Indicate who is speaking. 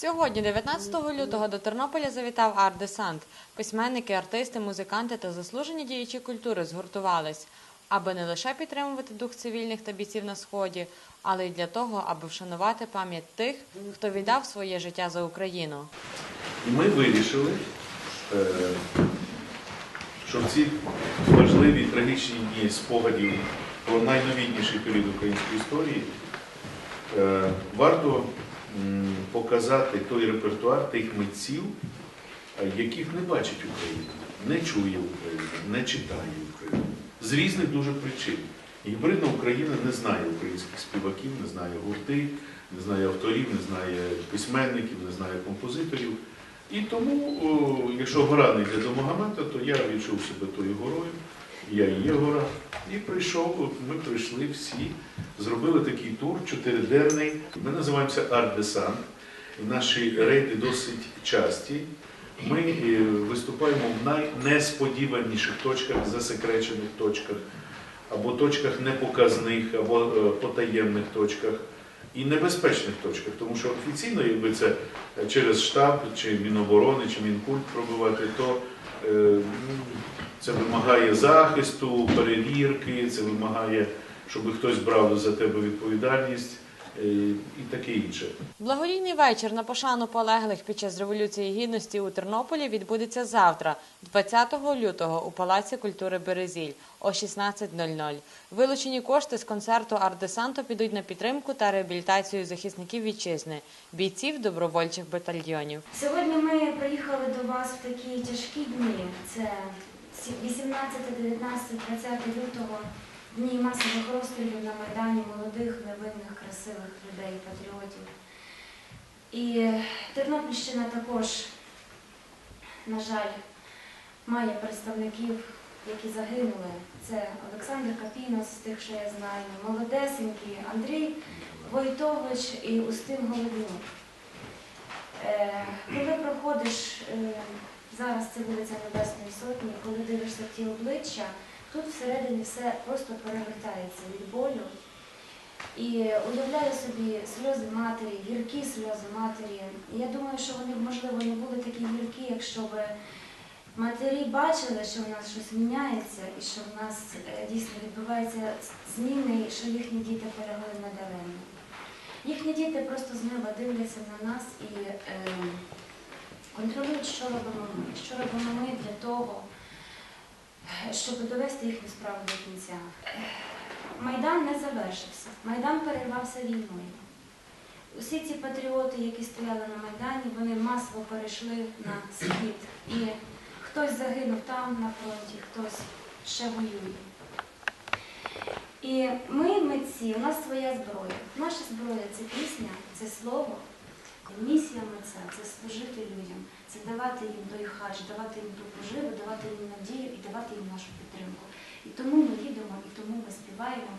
Speaker 1: Сьогодні, 19 лютого, до Тернополя завітав арт-десант. Письменники, артисти, музиканти та заслужені діячі культури згуртувались, аби не лише підтримувати дух цивільних та бійців на сході, але й для того, аби вшанувати пам'ять тих, хто віддав своє життя за Україну.
Speaker 2: І ми вирішили, е, що в ці важливі трагічні дні спогадів про найновітніший період української історії е, варто показати той репертуар тих митців, е, яких не бачить Україна, не чує Україна, не читає Україна. З різних дуже причин. Гібридна Україна не знає українських співаків, не знає гурти, не знає авторів, не знає письменників, не знає композиторів. І тому, якщо гора не йде до Магомета, то я відчув себе тою горою, я і є гора. І прийшов, ми прийшли всі, зробили такий тур чотириденний. Ми називаємося Арт-Десант. Наші рейди досить часті. Ми е, виступаємо в найнесподіваніших точках, засекречених точках, або точках непоказних, або е, потаємних точках і небезпечних точках, тому що офіційно, якби це через штаб, чи Міноборони, чи Мінкульт пробивати, то е, це вимагає захисту, перевірки, це вимагає, щоб хтось брав за тебе відповідальність е, і таке інше.
Speaker 1: Благодійний вечір на пошану полеглих під час Революції Гідності у Тернополі відбудеться завтра, 20 лютого, у Палаці культури Березіль о 16.00. Вилучені кошти з концерту «Арт-десанту» підуть на підтримку та реабілітацію захисників вітчизни, бійців добровольчих батальйонів.
Speaker 3: Сьогодні ми приїхали до вас в такі тяжкі дні. Це 18, 19, 20 лютого, дні масових розстрілів на Майдані молодих, невинних, красивих людей, патріотів. І Тернопільщина також, на жаль, має представників, які загинули. Це Олександр Капінос, з тих, що я знаю, молодесенький, Андрій Войтович і Устим Голоднюк. Е, Коли проходиш е, зараз це вулиця Небесної Сотні, коли дивишся ті обличчя, тут всередині все просто перевертається від болю. І уявляю собі сльози матері, гіркі сльози матері. Я думаю, що вони можливо, не були такі гіркі, якщо б матері бачили, що в нас щось міняється і що в нас е, дійсно відбуваються зміни, і що їхні діти полягли надаремно. Їхні діти просто з неба дивляться на нас і е, контролюють, що робимо ми. Що робимо ми для того, щоб довести їхню справу до кінця. Майдан не завершився. Майдан перервався війною. Усі ці патріоти, які стояли на Майдані, вони масово перейшли на схід. І хтось загинув там на фронті, хтось ще воює. І ми, митці, у нас своя зброя. Наша зброя це пісня, це слово. Місія митця це служити людям, це давати їм той хач, давати їм ту поживу, давати їм надію і давати їм нашу підтримку. І тому ми їдемо, і тому ми співаємо.